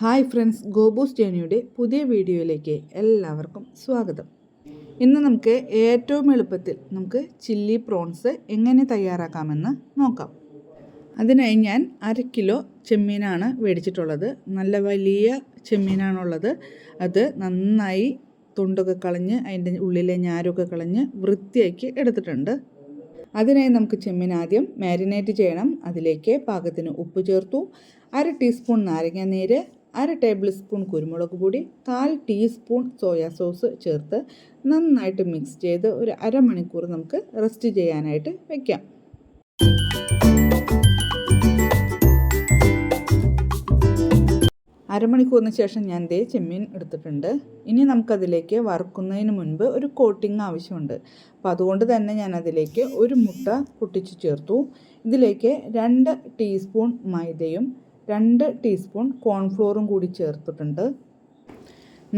Hi friends ഗോബൂസ് ജേണിയുടെ പുതിയ വീഡിയോയിലേക്ക് എല്ലാവർക്കും സ്വാഗതം. ഇന്ന് നമുക്ക് ഏറ്റവും എളുപ്പത്തിൽ നമുക്ക് ചില്ലി പ്രോൺസ് എങ്ങനെ തയ്യാറാക്കാമെന്ന് നോക്കാം. അതിനായി ഞാൻ അര കിലോ ചെമ്മീനാണ് മേടിച്ചിട്ടുള്ളത്. നല്ല വലിയ ചെമ്മീനാണുള്ളത്. അത് നന്നായി തൊണ്ടൊക്കെ കളഞ്ഞ് അതിന്റെ ഉള്ളിലെ ഞാരൊക്കെ കളഞ്ഞ് വൃത്തിയാക്കി എടുത്തിട്ടുണ്ട്. അതിനായി നമുക്ക് ചെമ്മീൻ ആദ്യം മാരിനേറ്റ് ചെയ്യണം. അതിലേക്ക് പാകത്തിന് ഉപ്പ് ചേർത്തു. അര ടീസ്പൂൺ നാരങ്ങ നീര് അര ടേബിൾ സ്പൂൺ കുരുമുളക് പൊടി കാൽ ടീസ്പൂൺ സോയാ സോസ് ചേർത്ത് നന്നായിട്ട് മിക്സ് ചെയ്ത് ഒരു അരമണിക്കൂർ നമുക്ക് റെസ്റ്റ് ചെയ്യാനായിട്ട് വയ്ക്കാം അരമണിക്കൂറിന് ശേഷം ഞാൻ ദേ ചെമ്മീൻ എടുത്തിട്ടുണ്ട്. ഇനി നമുക്കതിലേക്ക് വറുക്കുന്നതിന് മുൻപ് ഒരു കോട്ടിംഗ് ആവശ്യമുണ്ട്. അപ്പോൾ അതുകൊണ്ട് തന്നെ ഞാൻ അതിലേക്ക് ഒരു മുട്ട പൊട്ടിച്ച് ചേർത്തു. ഇതിലേക്ക് രണ്ട് ടീസ്പൂൺ മൈദയും രണ്ട് ടീസ്പൂൺ കോൺഫ്ലോറും കൂടി ചേർത്തിട്ടുണ്ട്.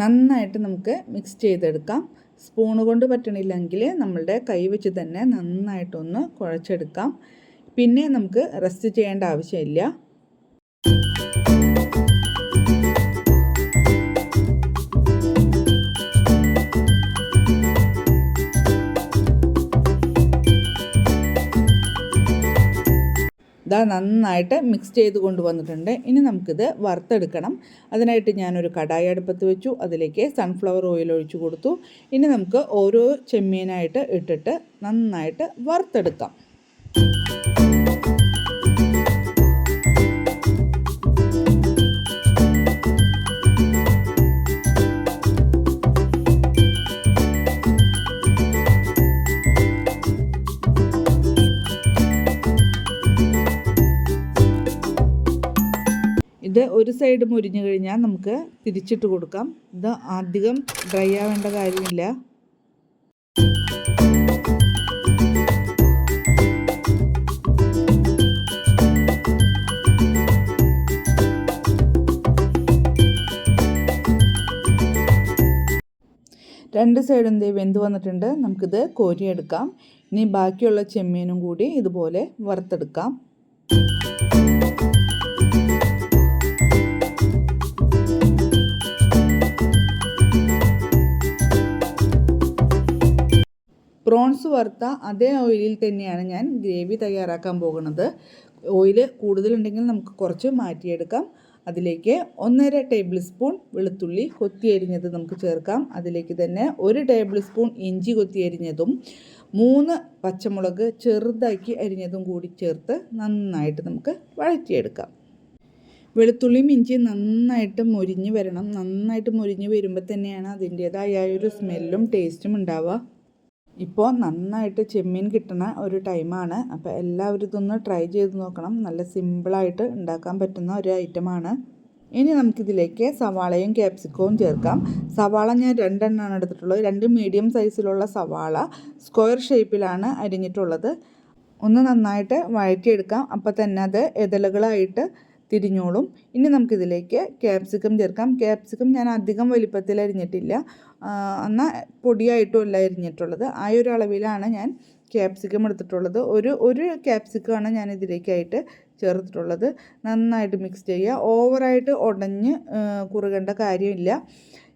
നന്നായിട്ട് നമുക്ക് മിക്സ് ചെയ്തെടുക്കാം. സ്പൂൺ കൊണ്ട് പറ്റണില്ലെങ്കിൽ നമ്മളുടെ കൈ വെച്ച് തന്നെ നന്നായിട്ടൊന്ന് കുഴച്ചെടുക്കാം. പിന്നെ നമുക്ക് റെസ്റ്റ് ചെയ്യേണ്ട ആവശ്യമില്ല. ഇതാ നന്നായിട്ട് മിക്സ് ചെയ്ത് കൊണ്ടുവന്നിട്ടുണ്ട്. ഇനി നമുക്കിത് വറുത്തെടുക്കണം. അതിനായിട്ട് ഞാനൊരു കടായി അടുപ്പത്ത് വെച്ചു. അതിലേക്ക് സൺഫ്ലവർ ഓയിൽ ഒഴിച്ചു കൊടുത്തു. ഇനി നമുക്ക് ഓരോ ചെമ്മീനായിട്ട് ഇട്ടിട്ട് നന്നായിട്ട് വറുത്തെടുക്കാം. ഒരു സൈഡ് മുരിഞ്ഞു കഴിഞ്ഞാൽ നമുക്ക് തിരിച്ചിട്ട് കൊടുക്കാം. ഇത് അധികം ഡ്രൈ ആവേണ്ട കാര്യമില്ല. രണ്ട് സൈഡും ദേ വെന്ത് വന്നിട്ടുണ്ട്. നമുക്കിത് കോരിയെടുക്കാം. ഇനി ബാക്കിയുള്ള ചെമ്മീനും കൂടി ഇതുപോലെ വറുത്തെടുക്കാം. വറുത്ത അതേ ഓയിലിൽ തന്നെയാണ് ഞാൻ ഗ്രേവി തയ്യാറാക്കാൻ പോകുന്നത്. ഓയിൽ കൂടുതലുണ്ടെങ്കിൽ നമുക്ക് കുറച്ച് മാറ്റിയെടുക്കാം. അതിലേക്ക് ഒന്നര ടേബിൾ സ്പൂൺ വെളുത്തുള്ളി കൊത്തിയരിഞ്ഞത് നമുക്ക് ചേർക്കാം. അതിലേക്ക് തന്നെ ഒരു ടേബിൾ സ്പൂൺ ഇഞ്ചി കൊത്തിയരിഞ്ഞതും മൂന്ന് പച്ചമുളക് ചെറുതാക്കി അരിഞ്ഞതും കൂടി ചേർത്ത് നന്നായിട്ട് നമുക്ക് വഴറ്റിയെടുക്കാം. വെളുത്തുള്ളിയും ഇഞ്ചിയും നന്നായിട്ട് മുരിഞ്ഞ് വരണം. നന്നായിട്ട് മുരിഞ്ഞ് വരുമ്പോൾ തന്നെയാണ് അതിന്റേതായ ഒരു സ്മെല്ലും ടേസ്റ്റും ഉണ്ടാവുക. ഇപ്പോൾ നന്നായിട്ട് ചെമ്മീൻ കിട്ടുന്ന ഒരു ടൈമാണ്. അപ്പോൾ എല്ലാവരും ഇതൊന്ന് ട്രൈ ചെയ്ത് നോക്കണം. നല്ല സിമ്പിളായിട്ട് ഉണ്ടാക്കാൻ പറ്റുന്ന ഒരു ഐറ്റമാണ്. ഇനി നമുക്കിതിലേക്ക് സവാളയും ക്യാപ്സിക്കവും ചേർക്കാം. സവാള ഞാൻ രണ്ടെണ്ണമാണ് എടുത്തിട്ടുള്ളത്. രണ്ട് മീഡിയം സൈസിലുള്ള സവാള സ്ക്വയർ ഷേപ്പിലാണ് അരിഞ്ഞിട്ടുള്ളത്. ഒന്ന് നന്നായിട്ട് വഴറ്റിയെടുക്കാം. അപ്പോൾ തന്നെ അത് ഇതളുകളായിട്ട് തിരിഞ്ഞോളും. ഇനി നമുക്കിതിലേക്ക് ക്യാപ്സിക്കം ചേർക്കാം. ക്യാപ്സിക്കം ഞാൻ അധികം വലിപ്പത്തിൽ അരിഞ്ഞിട്ടില്ല. എന്നാൽ പൊടിയായിട്ടും അല്ല അരിഞ്ഞിട്ടുള്ളത്. ആ ഒരു അളവിലാണ് ഞാൻ ക്യാപ്സിക്കം എടുത്തിട്ടുള്ളത്. ഒരു ഒരു ക്യാപ്സിക്കമാണ് ഞാൻ ഇതിലേക്കായിട്ട് ചേർത്തിട്ടുള്ളത്. നന്നായിട്ട് മിക്സ് ചെയ്യുക. ഓവറായിട്ട് ഉടഞ്ഞ് കുറുകേണ്ട കാര്യമില്ല.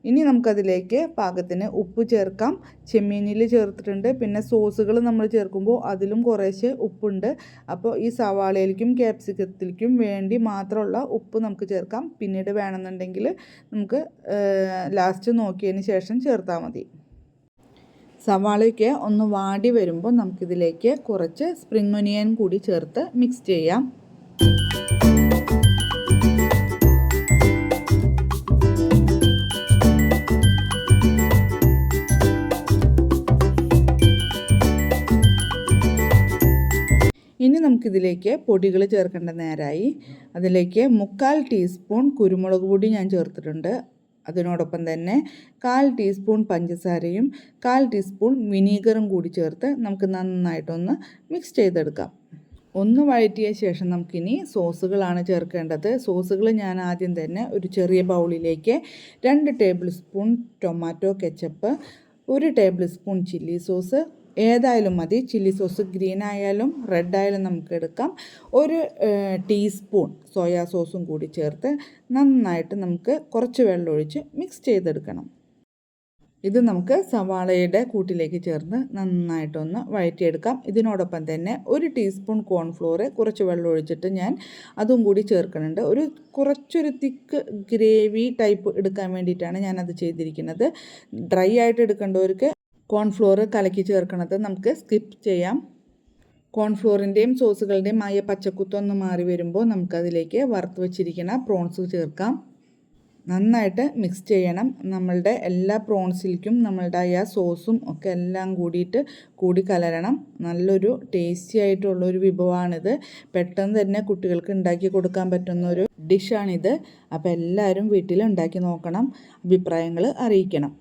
ഇനി നമുക്കതിലേക്ക് പാകത്തിന് ഉപ്പ് ചേർക്കാം. ചെമ്മീനിൽ ചേർത്തിട്ടുണ്ട്. പിന്നെ സോസുകൾ നമ്മൾ ചേർക്കുമ്പോൾ അതിലും കുറേശ്ശെ ഉപ്പുണ്ട്. അപ്പോൾ ഈ സവാളയിലേക്കും ക്യാപ്സിക്കത്തിലേക്കും വേണ്ടി മാത്രമുള്ള ഉപ്പ് നമുക്ക് ചേർക്കാം. പിന്നീട് വേണമെന്നുണ്ടെങ്കിൽ നമുക്ക് ലാസ്റ്റ് നോക്കിയതിന് ശേഷം ചേർത്താൽ മതി. സവാളയ്ക്ക് ഒന്ന് വാടി വരുമ്പോൾ നമുക്കിതിലേക്ക് കുറച്ച് സ്പ്രിംഗ് ഒനിയൻ കൂടി ചേർത്ത് മിക്സ് ചെയ്യാം. ഇനി നമുക്കിതിലേക്ക് പൊടികൾ ചേർക്കേണ്ട നേരമായി അതിലേക്ക് മുക്കാൽ ടീസ്പൂൺ കുരുമുളക് പൊടി ഞാൻ ചേർത്തിട്ടുണ്ട്. അതിനോടൊപ്പം തന്നെ കാൽ ടീസ്പൂൺ പഞ്ചസാരയും കാൽ ടീസ്പൂൺ വിനീഗറും കൂടി ചേർത്ത് നമുക്ക് നന്നായിട്ടൊന്ന് മിക്സ് ചെയ്തെടുക്കാം. ഒന്ന് വഴറ്റിയ ശേഷം നമുക്കിനി സോസുകളാണ് ചേർക്കേണ്ടത്. സോസുകൾ ഞാൻ ആദ്യം തന്നെ ഒരു ചെറിയ ബൗളിലേക്ക് രണ്ട് ടേബിൾ സ്പൂൺ ടൊമാറ്റോ കെച്ചപ്പ് ഒരു ടേബിൾ സ്പൂൺ ചില്ലി സോസ് ഏതായാലും മതി. ചില്ലി സോസ് ഗ്രീൻ ആയാലും റെഡ് ആയാലും നമുക്ക് എടുക്കാം. ഒരു ടീസ്പൂൺ സോയാ സോസും കൂടി ചേർത്ത് നന്നായിട്ട് നമുക്ക് കുറച്ച് വെള്ളം ഒഴിച്ച് മിക്സ് ചെയ്തെടുക്കണം. ഇത് നമുക്ക് സവാളയുടെ കൂട്ടിലേക്ക് ചേർന്ന് നന്നായിട്ടൊന്ന് വഴറ്റിയെടുക്കാം. ഇതിനോടൊപ്പം തന്നെ ഒരു ടീസ്പൂൺ കോൺഫ്ലോർ കുറച്ച് വെള്ളം ഒഴിച്ചിട്ട് ഞാൻ അതും കൂടി ചേർക്കുന്നുണ്ട്. ഒരു കുറച്ചൊരു തിക്ക് ഗ്രേവി ടൈപ്പ് എടുക്കാൻ വേണ്ടിയിട്ടാണ് ഞാനത് ചെയ്തിരിക്കുന്നത്. ഡ്രൈ ആയിട്ട് എടുക്കേണ്ടവർക്ക് കോൺഫ്ലോർ കലക്കി ചേർക്കുന്നത് നമുക്ക് സ്കിപ്പ് ചെയ്യാം. കോൺഫ്ലോറിന്റെയും സോസുകളുടെയും ആയ പച്ചക്കുത്തൊന്ന് മാറി വരുമ്പോൾ നമുക്കതിലേക്ക് വറുത്ത് വെച്ചിരിക്കുന്ന പ്രോൺസ് ചേർക്കാം. നന്നായിട്ട് മിക്സ് ചെയ്യണം. നമ്മളുടെ എല്ലാ പ്രോൺസിലേക്കും നമ്മളുടെ ആ സോസും ഒക്കെ എല്ലാം കൂടിയിട്ട് കൂടി കലരണം. നല്ലൊരു ടേസ്റ്റി ആയിട്ടുള്ള ഒരു വിഭവമാണിത്. പെട്ടെന്ന് തന്നെ കുട്ടികൾക്ക് ഉണ്ടാക്കി കൊടുക്കാൻ പറ്റുന്ന ഒരു ഡിഷാണിത് അപ്പോൾ എല്ലാവരും വീട്ടിൽ ഉണ്ടാക്കി നോക്കണം. അഭിപ്രായങ്ങൾ അറിയിക്കണം.